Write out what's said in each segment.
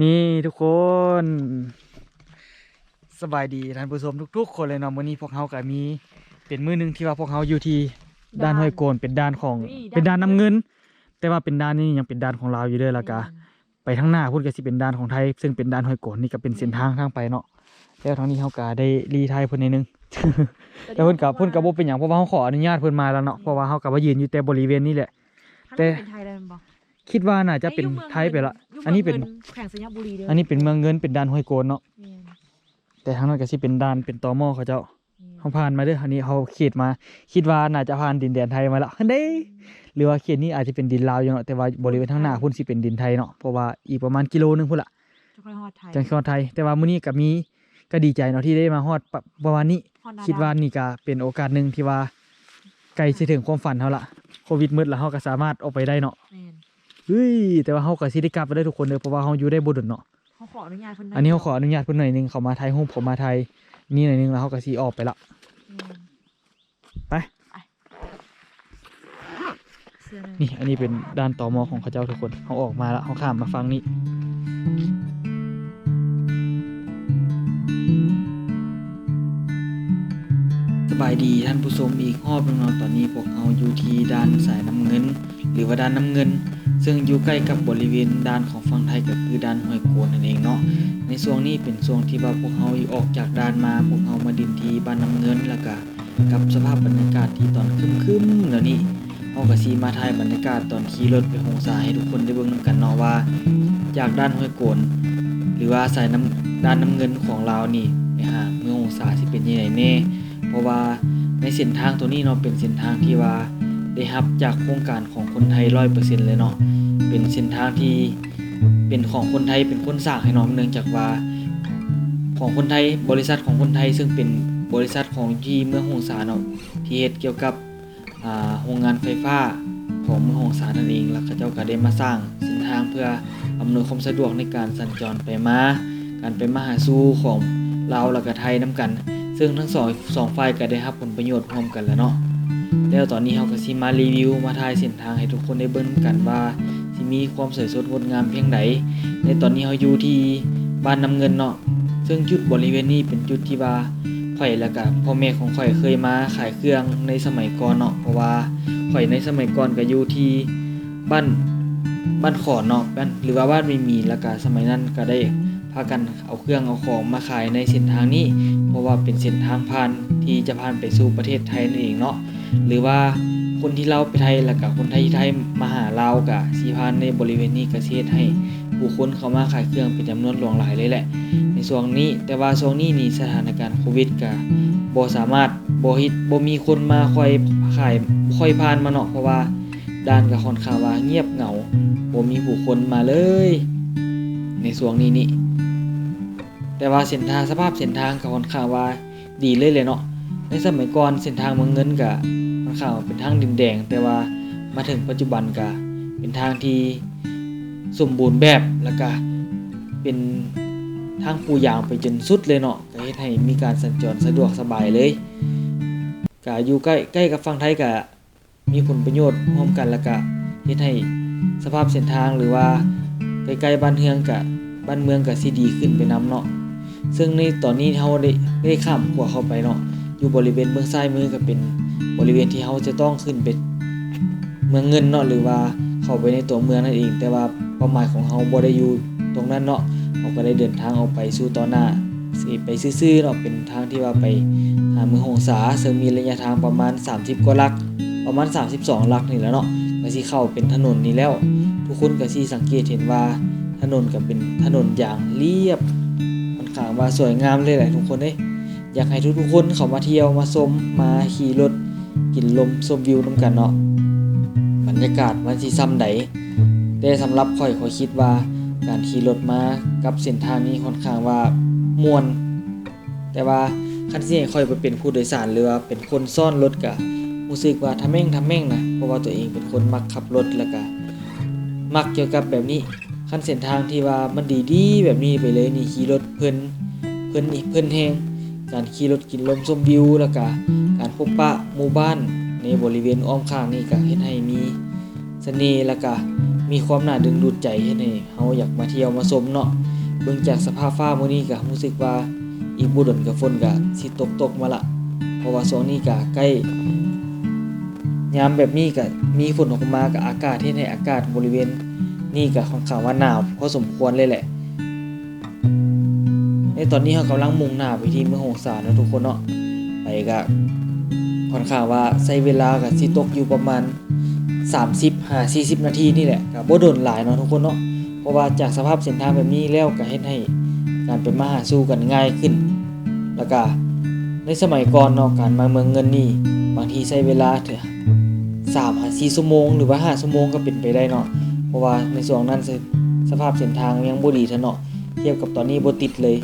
นี่ทุกคน สบายดีท่านผู้ชมทุก ๆ คนเลยเนาะมื้อนี้พวกเฮาก็มี เป็นมื้อหนึงที่ว่าพวกเฮาอยู่ที่ด้านห้วยโกนเป็นด้านของนี่ด้าน เป็นด้านน้ำเงิน แต่ว่าเป็นด้านนี้ยังเป็นด้านของลาวอยู่เด้อและกะ ไปทางหน้าพุ่นก็สิเป็นด้านของไทย ซึ่งเป็นด้านห้วยโกนนี่ก็เป็นเส้นทางทางไปเนาะแล้วทางนี้เฮาก็ได้รีไทยเพิ่นนิดนึง แต่เพิ่นก็เพิ่นก็บ่เป็นหยังเพราะว่าเฮาขออนุญาตเพิ่นมาแล้วเนาะเพราะว่าเฮาก็ว่ายืนอยู่แต่บริเวณนี้แหละ แต่ แต่เป็นไทยได้มั้ยบ่ คิดว่าน่าจะเป็นไทยไปละ อันนี้เป็นแข่งสัญญาบุรีเด้ออัอันนี้เป็นเมืองเงินเป็นด้านห้วยโกนเนาะแม่นแต่ทางนั้นก็สิเป็นด้านเป็นตอมอเขาเจ้าแม่นเขาผ่านมาเด้ออันนี้เขาเขตมา คิดว่าน่าจะผ่านดินแดนไทยมาแล้วเด้ หรือว่าเขตนี้อาจจะเป็นดินลาวอยู่เนาะ แต่ว่าบริเวณทางหน้าพุ่นสิเป็นดินไทยเนาะ เพราะว่าอีกประมาณกิโลหนึงพุ่นละ จะค่อยฮอดไทยจังหวัดไทย แต่ว่ามื้อนี้ก็มีก็ดีใจเนาะที่ได้มาฮอดปะประมาณนี้ ฮอดหน้คิดว่านี่ก็เป็นโอกาสหนึ่งที่ว่าใกล้สิถึงความฝันเฮาละโควิดมืดแล้วเฮาก็สามารถออกไปได้เนาะแม่น เฮ้ยแต่ว่าเฮาก็สิได้กลับไปได้ทุกคนเด้อเพราะว่าเฮาอยู่ได้บ่ดนเนาะเขาขออนุญาตเพิ่นได้อันนี้เขาขออนุญาตเพิ่นหน่อยหนึงเขามาไทยโฮมผมมาไทยนี่หน่อยหนึงแล้วเขาก็สีออกไปละแม่นไปเสื้อหงนี่อันนี้เป็นด้านต่อมอของเขาเจ้าทุกคนเขาออกมาแล้วเขาข้ามมาฟังนี่สบายดีท่านผู้ชมอีกรอบหนึงเนาะตอนนี้พวกเขาอยู่ที่ด้านสายน้ำเงิน หรือว่าด้านน้ำเงิน ซึ่งอยู่ใกล้กับบริเวณด้านของฝั่งไทยก็คือด้านห้วยโกนนั่นเองเนาะในช่วงนี้เป็นช่วงที่ว่าพวกเขาออกจากด่านมาพวกเขามาดินทีบ้านน้ำเงินแล้วก็กับสภาพบรรยากาศที่ตอนคึมๆแล้วนี่เขาก็สีมาถ่ายบรรยากาศตอนขี่รถไปหงสาให้ทุกคนได้เบิ่งนำกันเนาะว่า จากด้านห้วยโกนหรือว่าสายน้ำด้านน้ำเงินของเรานี่ไปหาเมืองหงสาสิเป็นยังไงแน่เพราะว่าในเส้นทางตัวนี้เนาะเป็นเส้นทางที่ว่าได้รับจากโครงการของ คนไทย100%เลยเนาะเป็นเส้นทางที่เป็นของคนไทยเป็นคนสร้างให้น้องเนื่องจากว่าของคนไทยบริษัทของคนไทยซึ่งเป็นบริษัทของที่เมืองหงสาเนาะที่เฮ็ดเกี่ยวกับโรงงานไฟฟ้าของเมืองหงสานั่นเองแล้วเขาเจ้าก็ได้มาสร้างเส้นทางเพื่ออำนวยความสะดวกในการสัญจรไปมาการไปมาหาสู่ของลาวและก็ไทยนํกัน ซึ่งทั้งสองสองฝ่ายก็ได้รับผลประโยชน์ร่วมกันแล้วเนาะ แล้วตอนนี้เราก็สิมารีวิวมาถ่ายเส้นทางให้ทุกคนได้เบิ่งกันว่าที่มีความสวยสดงดงามเพียงใดในตอนนี้เราอยู่ที่บ้านน้ำเงินเนาะซึ่งจุดบริเวณนี้เป็นจุดที่ว่าข่อยแล้วก็พ่อแม่ของข่อยเคยมาขายเครื่องในสมัยก่อนเนาะเพราะว่าข่อยในสมัยก่อนก็อยู่ที่บ้านบ้านขอนเนาะบ้านหรือว่าบ้านไม่มีแล้วก็สมัยนั้นก็ได้ พากันเอาเครื่องเอาของมาขายในเส้นทางนี้ เพราะว่าเป็นเส้นทางผ่านที่จะผ่านไปสู่ประเทศไทยนั่นเองเนาะหรือว่าคนที่เราไปไทยแล้วก็คนไทยที่ไทยมาหาเราวก็สิผ่านในบริเวณนี้ก็สิเฮ็ดให้ผู้คนเข้ามาขายเครื่องเป็นจำนวนหลวงหลายเลยแหละ ในช่วงนี้แต่ว่าช่วงนี้นี่สถานการณ์โควิดก็บ่สามารถบฮิตบมีคนมาคอยขายคอยผ่านมาเนาะเพราะว่าด้านก็ค่อนข้าว่าเงียบเหงาบ่มีผู้คนมาเลย ในช่วงนี้นี่ แต่ว่าเส้นทางสภาพเส้นทางก็ค่อนข้างว่าดีเลยเลยเนาะในสมัยก่อนเส้นทางเมืองเงินก็ค่อนข้างว่าเป็นทางดินแดง แต่ว่ามาถึงปัจจุบันก็เป็นทางที่สมบูรณ์แบบแล้วก็เป็นทางปูยางไปจนสุดเลยเนาะก็เฮ็ดให้มีการสัญจรสะดวกสบายเลยก็อยู่ใกล้ใกล้กับฝั่งไทยก็มีผลประโยชน์ร่วมกันแล้วก็เฮ็ดให้สภาพเส้นทางหรือว่าใกล้ๆบ้านเฮืองก็บ้านเมืองก็สิดีขึ้นไปนํเนาะ ซึ่งในตอนนี้เฮาได้ได้ข้ามขัวเข้าไปเนาะอยู่บริเวณเบื้องซ้ายมือก็เป็นบริเวณที่เขาจะต้องขึ้นไปเมืองเงินเนาะหรือว่าเข้าไปในตัวเมืองนั่นเอง แต่ว่าเป้าหมายของเขาบ่ได้อยู่ตรงนั้นเนาะเขาก็ได้เดินทางออกไปสู่ต่อหน้าสิไปซื่อๆเนาะเป็นทางที่ว่าไปหาเมืองหงสาซึ่งมีระยะทางประมาณ 30กว่าลัก ประมาณ 32ลักนี่แล้วเนาะก็สิเข้าเป็นถนนนี้แล้ว ทุกคนก็สิสังเกตเห็นว่าถนนก็เป็นถนนอย่างเรียบ ค่างว่าสวยงามเลยแหละทุกคนเด้อยากให้ทุกๆคนเขามาเที่ยวมาชมมาขี่รถกินลมชมวิวนํกันเนาะบรรยากาศมันสิซ้ำใดแต่สำหรับข่อยข่อยคิดว่าการขี่รถมากับเส้นทางนี้ค่อนข้างว่ามวน แต่ว่าคันสิให้ข่อยไปเป็นผู้โดยสารหรือว่าเป็นคนซ่อนรถก็รู้สึกว่าทำแม่งทำแม่งนะเพราะว่าตัวเองเป็นคนมักขับรถแล้วก็มักเกี่ยวกับแบบนี้ คันเส้นทางที่ว่ามันดีๆแบบนี้ไปเลยนี่ขี่รถเพิ่นเพิ่นนี่เพิ่นแฮงการขี่รถกินลมชมวิวแล้วก็การพบปะหมู่บ้านในบริเวณอ้อมข้างนี่ก็เฮ็ดให้มีเสน่ห์แล้วก็มมีความน่าดึงดูดใจเฮ็ดให้เฮาอยากมาเที่ยวมาชมเนาะเบิ่งจากสภาพฟ้ามื้อนี้ก็รู้สึกว่าอีกบ่ดนก็ฝนก็สิตกตกมาละเพราะว่าช่วงนี้ก็ใกล้ยามแบบนี้ก็มีฝนออกมาก็อากาศเฮ็ดให้อากาศบริเวณ นี้ก็ค่อนข้างว่าหนาวพอสมควรเลยแหละ ในตอนนี้เรากำลังมุ่งหน้าไปที่เมืองหงสาเนะทุกคนเนาะ ไปก็ค่อนข้างว่าใช้เวลาก็สิตกอยู่ประมาณ 30 5 40 นาทีนี่แหละก็บ่โดนหลายเนาะทุกคนเนาะ เพราะว่าจากสภาพเส้นทางแบบนี้แล้วก็เฮ็ดให้การไปมาหาสู่กันง่ายขึ้น แล้วก็ในสมัยก่อนเนาะการมาเมืองเงินนี่บางทีใช้เวลาเถอะ3 5 4ชั่วโมงหรือว่า5ชั่วโมงก็เป็นไปได้เนาะ เพราะว่าในช่วงนั้นสภาพเส้นทางยังบ่ดีเท่าเนาะเทียบกับตอนนี้บ่ติดเลย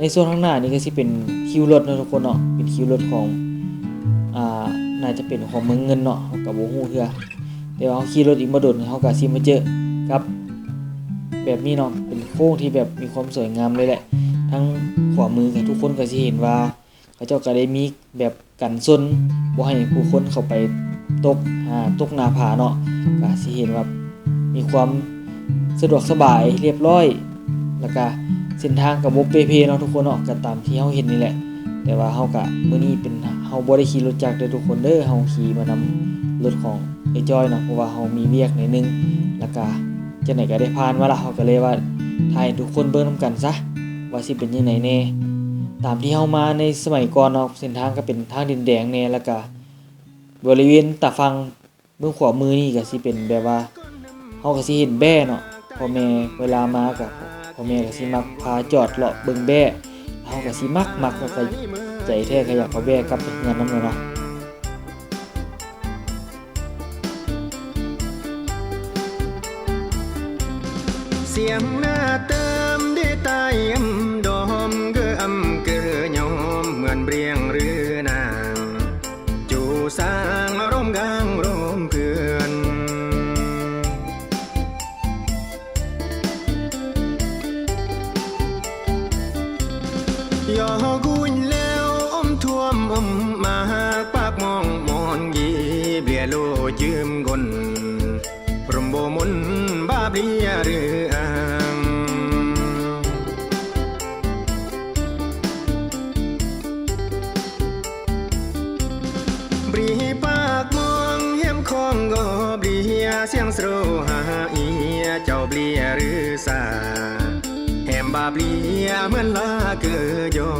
ในส่วนข้างหน้านี่ก็สิเป็นคิวรถเนาะทุกคนเนาะเป็นคิวรถของอ่าน่าจะเป็นของเมืองเงินเนาะเราก็บ่ฮู้เทื่อเดี๋ยวเฮาขี่รถอีกบ่โดนเฮาก็สิมาเจอกับ แบบนี้เนาะเป็นโค้งที่แบบมีความสวยงามเลยแหละ ทั้งขวามือกับทุกคนก็สิเห็นว่าเขาเจ้าก็ได้มีแบบกันซนบ่ให้ผู้คนเข้าไปตกหาตกหน้าผาเนาะก็สิเห็นว่า มีความสะดวกสบายเรียบร้อย แล้วก็เส้นทางกับบ่เปเพเนาะทุกคนเนาะก็ตามที่เฮาเห็นนี่แหละ แต่ว่าเฮาก็มื้อนี้เป็นเฮาบ่ได้ขี่รถจักรเด้อทุกคนเด้อเฮาขี่มานำรถของไอ้จอยเนาะเพราะว่าเฮามีเวียกหน่อยหนึงแล้วก็จังได๋ก็ได้ผ่านมาละเฮาก็เลยว่าถ่ายทุกคนเบิ่งนํกันซะว่าสิเป็นยังไงแน่ตามที่เฮามาในสมัยก่อนเนาะเส้นทางก็เป็นทางดินแดงแน่แล้วก็บริเวณตาฟังเบื้องขวามือนี่ก็สิเป็นแบบว่า เฮาก็สิเห็นแบ่เนาะพ่อแม่เวลามากับพ่อแม่ก็สิมักพาจอดเลาะเบิ่งแบ่เฮาก็สิมักมักแล้วก็ใจแท้ก็อยากเอาแบ่กลับไปเฮือนนำเนาะเสียงหน้าเติมได้วยตาย เฮียเสียงสโรหาเอียเจ้าเบลียหรือสาแหมบาเบลียเหมือนลาเกือยอ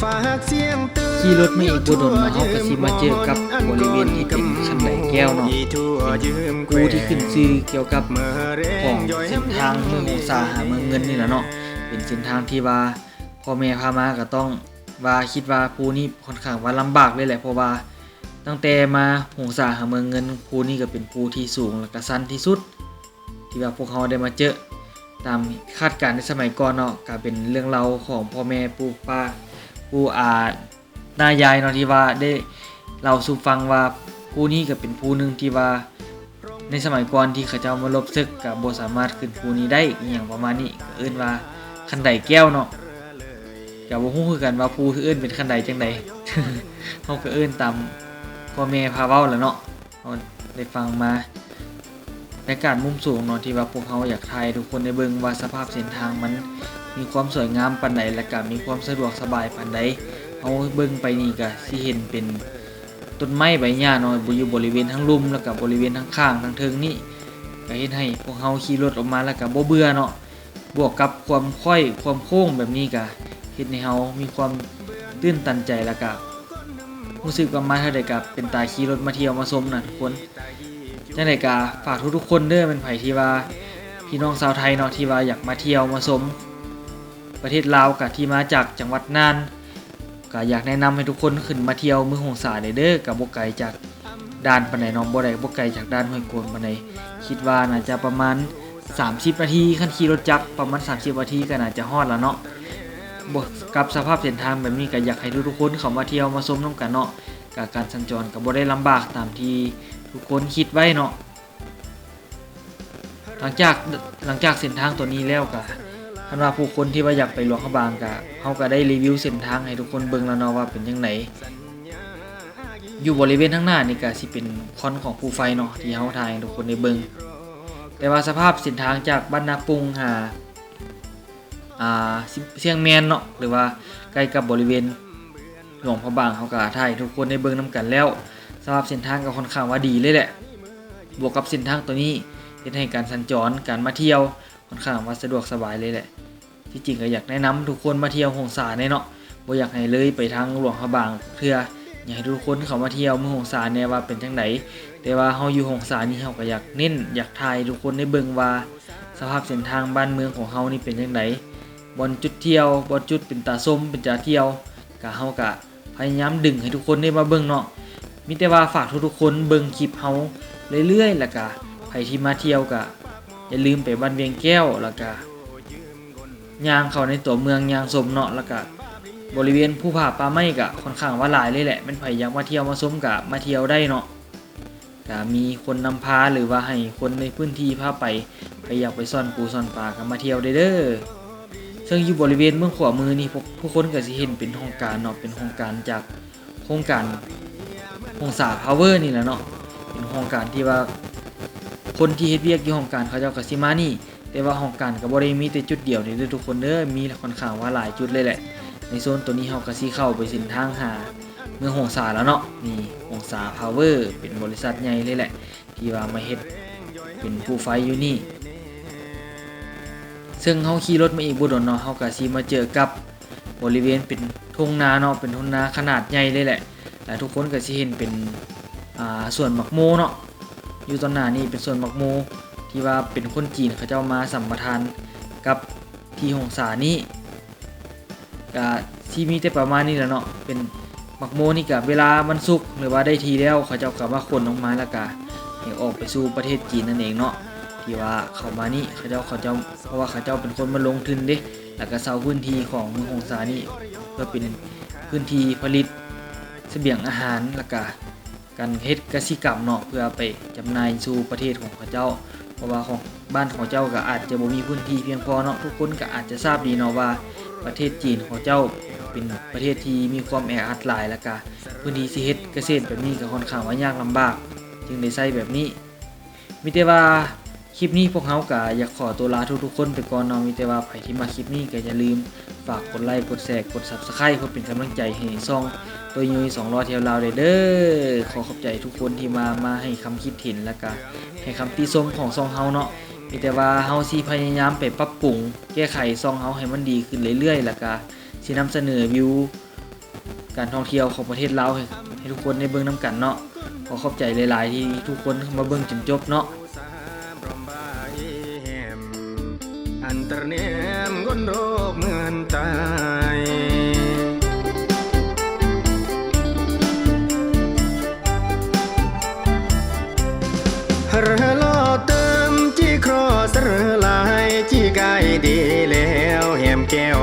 ฝากเสียงเตือนขี่รถมาอีกบ่โดนเนาะเฮาก็สิมาเจอกับบริเวณที่เป็นคันไดแก้วเนาะเป็นกูที่ขึ้นชื่อเกี่ยวกับของเส้นทางเมืององศาหาเมืองเงินนี่แหละเนาะเป็นเส้นทางที่ว่า พ่อแม่พามาก็ต้องว่าคิดว่าภูนี่ค่อนข้างว่าลำบากเลยแหละเพราะว่า ตั้งแต่มาหงสาหาเมืองเงินภูนี่ก็เป็นภูที่สูงและก็สั้นที่สุด ที่ว่าพวกเขาได้มาเจอตามคาดการณ์ในสมัยก่อนเนาะก็เป็นเรื่องเล่าของพ่อแม่ปู่ป้าปู่อาตายายเนาะที่ว่าได้เล่าสู่ฟังว่าภูนี้ก็เป็นภูหนึ่งที่ว่าในสมัยก่อนที่เขาเจ้ามาลบศึกกับบสามารถขึ้นภูนี้ได้อย่างประมาณนี้เอิ้นว่าคันไดแก้วเนาะ ก็บ่ฮู้คือกันว่าภูที่เอิ้นเป็นคันไดจังไดเฮาก็เอิ้นตามพ่อแม่พาเว้าแหล้วเนาะเฮาได้ฟังมาในการมุมสูงเนาะที่ว่าพวกเขาอยากถ่ายทุกคนได้เบิงว่าสภาพเส้นทางมันมีความสวยงามปานใดและก็มีความสะดวกสบายปานใดเฮาเบิงไปนี่ก็สิเห็นเป็นต้นไม้ใบหญ้าน้อยอยู่บริเวณทั้งลุ่มแล้วก็บริเวณทั้งข้างทั้งเทิงนี่ก็เฮ็ดให้พวกเฮาขี่รถออกมาแล้วก็บ่เบื่อเนาะบวกกับความค่อยความโค้งแบบนี้ก็ เฮ็ดให้เฮามีความตื่นตันใจแล้วก็รู้สึกว่ามาเท่าใดก็เป็นตาขี่รถมาเที่ยวมาชมนะทุกคนจังไดก็ฝากทุกๆคนเด้อเป็นไผที่ว่าพี่น้องชาวไทยเนาะที่ว่าอยากมาเที่ยวมาชมประเทศลาวกับที่มาจากจังหวัดน่านก็อยากแนะนำให้ทุกคนขึ้นมาเที่ยวเมืองหงสาเด้อกับบ่ไกลจากด่านปานใดน้องบ่ได้บ่ไกลจากด่านห้วยโกนปานใดคิดว่าน่าจะประมาณ 30 นาทีคันขี่รถจักรประมาณ 30 นาทีก็น่าจะฮอดแล้วเนาะ บ่กับสภาพเส้นทางแบบนี้ก็อยากให้ทุกๆคนเข้ามาเที่ยวมาชมนํกันเนาะกการสัญจรก็บ่ได้ลำบากตามที่ทุกคนคิดไว้เนาะหลังจากหลังจากเส้นทางตัวนี้แล้วก็คันว่าผู้คนที่ว่าอยากไปหลวงพระบางก็เฮาก็ได้รีวิวเส้นทางให้ทุกคนเบิ่งแล้วเนาะว่าเป็นจังไดอยู่บริเวณข้างหน้านี่ก็สิเป็นคอนของภูไฟเนาะที่เฮาถ่ายทุกคนได้เบิ่งแต่ว่าสภาพเส้นทางจากบ้านนาปุงหา อ่าเสียงแมนเนาะหรือว่าใกล้กับบริเวณหลวงพระบางเฮาก็ถ่ายให้ทุกคนได้เบิ่งนํกันแล้วสภาพเส้นทางก็ค่อนข้างว่าดีเลยแหละ บวกกับเส้นทางตัวนี้เฮ็ดให้การสัญจรการมาเที่ยวค่อนข้างว่าสะดวกสบายเลยแหละ ที่จริงก็อยากแนะนำทุกคนมาเที่ยวหงสาแน่เนาะบ่อยากให้เลยไปทางหลวงพระบางเพื่ออยากให้ทุกคนเขามาเที่ยวเมืองหงสาแน่ว่าเป็นจังไดแต่ว่าเฮาอยู่หงสานี่เฮาก็อยากเน้นอยากถ่ายทุกคนได้เบิ่งว่า สภาพเส้นทางบ้านเมืองของเฮานี่เป็นจังได บอนจุดเที่ยวบอนจุดเป็นตาส้มเป็นตาเที่ยวก็เฮาก็พยายามดึงให้ทุกคนได้มาเบิ่งเนาะมีแต่ว่าฝากทุกๆคนเบิ่งคลิปเฮาเรื่อยๆแล้วก็ใครที่มาเที่ยวก็อย่าลืมไปบ้านเวียงแก้วแล้วก็ย่างเข้าในตัวเมืองย่างสมเนาะแล้วก็บริเวณภูผาป่าไม้ก็ค่อนข้างว่าหลายเลยแหละแมันไผอยากมาเที่ยวมาชมก็มาเที่ยวได้เนาะก็มีคนนำพาหรือว่าให้คนในพื้นที่พาไปใครอยากไปซ่อนปูซ่อนปลาก็มาเที่ยวได้เด้อ ซึ่งอยู่บริเวณเมืองขวามือนี่พวกผู้คนก็สิเห็นเป็นโครงการเนาะเป็นโครงการจากโครงการโฮงสาพาวเวอร์นี่แหละเนาะเป็นโครงการที่ว่าคนที่เฮ็ดเวียกอยู่โครงการเขาเจ้าก็สิมานี่ แต่ว่าโครงการก็บ่ได้มีแต่จุดเดียวนี่ด้อทุกคนเด้อมีค่อนข้างว่าหลายจุดเลยแหละ ในโซนตัวนี้เฮาก็สิเข้าไปส้นทางหาเมืองโฮงสาแล้วเนาะนี่โฮงสาพาวเวอร์เป็นบริษัทใหญ่เลยแหละ ที่ว่ามาเฮ็ดเป็นผู้ไฟอยู่นี่ ซึ่งเฮาขี่รถมาอีกบ่โดนเนาะเฮาก็สิมาเจอกับบริเวณเป็นทุ่งนาเนาะเป็นทุ่งนาขนาดใหญ่เลยแหละและทุกคนก็สิเห็นเป็นอ่าส่วนหมักโมเนาะอยู่ตอนหน้านี่เป็นส่วนหมักโมที่ว่าเป็นคนจีนเขาเจ้ามาสัมปทานกับที่หงสานี้ก็ที่มีแต่ประมาณนี้แหละเนาะเป็นหมักโมนี่กับเวลามันสุกหรือว่าได้ทีแล้วเขาเจ้าก็มาขนออกมาแล้วก็ให้ออกไปสู่ประเทศจีนนั่นเองเนาะ ที่ว่าเขามานี่เขาเจ้าเขาเจ้าเพราะว่าเขาเจ้าเป็นคนมาลงทุนเด้แล้วก็เซาพื้นที่ของเมืองหงสานี่เพื่อเป็นพื้นที่ผลิตเสบียงอาหารแล้วก็การเฮ็ดกสิกรรมเนาะเพื่อไปจำหน่ายสู่ประเทศของเขาเจ้า เพราะว่าของบ้านของเจ้าก็อาจจะบ่มีพื้นที่เพียงพอเนาะทุกคนก็อาจจะทราบดีเนาะว่าประเทศจีนของเจ้าเป็นประเทศที่มีความแออัดหลายแล้วก็พื้นที่สิเฮ็ดเกษตรแบบนี้ก็ค่อนข้างว่ายากลำบาก จึงได้ใช้แบบนี้มีแต่ว่า คลิปนี้พวกเขาก็อยากขอตัวลาทุกๆคนไปก่อนเนาะมีแต่ว่าใครที่มาคลิปนี้ก็อย่าลืม ฝากกดไลค์กดแชร์กด Subscribe เพื่อเป็นกำลังใจให้ซ่องตัวยุยสองรอเที่ยวลาวเด้อขอขอบใจทุกคนที่มามาให้คำคิดเห็นแล้วก็ให้คำติชมของซองเฮาเนาะมีแต่ว่าเฮาสิพยายามไปปรับปรุงแก้ไขซองเฮาให้มันดีขึ้นเรื่อยๆแล้วก็สินำเสนอวิวการท่องเที่ยวของประเทศลาวให้ทุกคนได้เบิ่งนํกันเนาะขอขอบใจหลาย ๆ ที่ทุกคนมาเบิ่งจนจบเนาะ ตรเนมกนโรคเหมือนตายรลอเติมจี้ครอสรลายจี้กายดีแล้วแหมแก้ว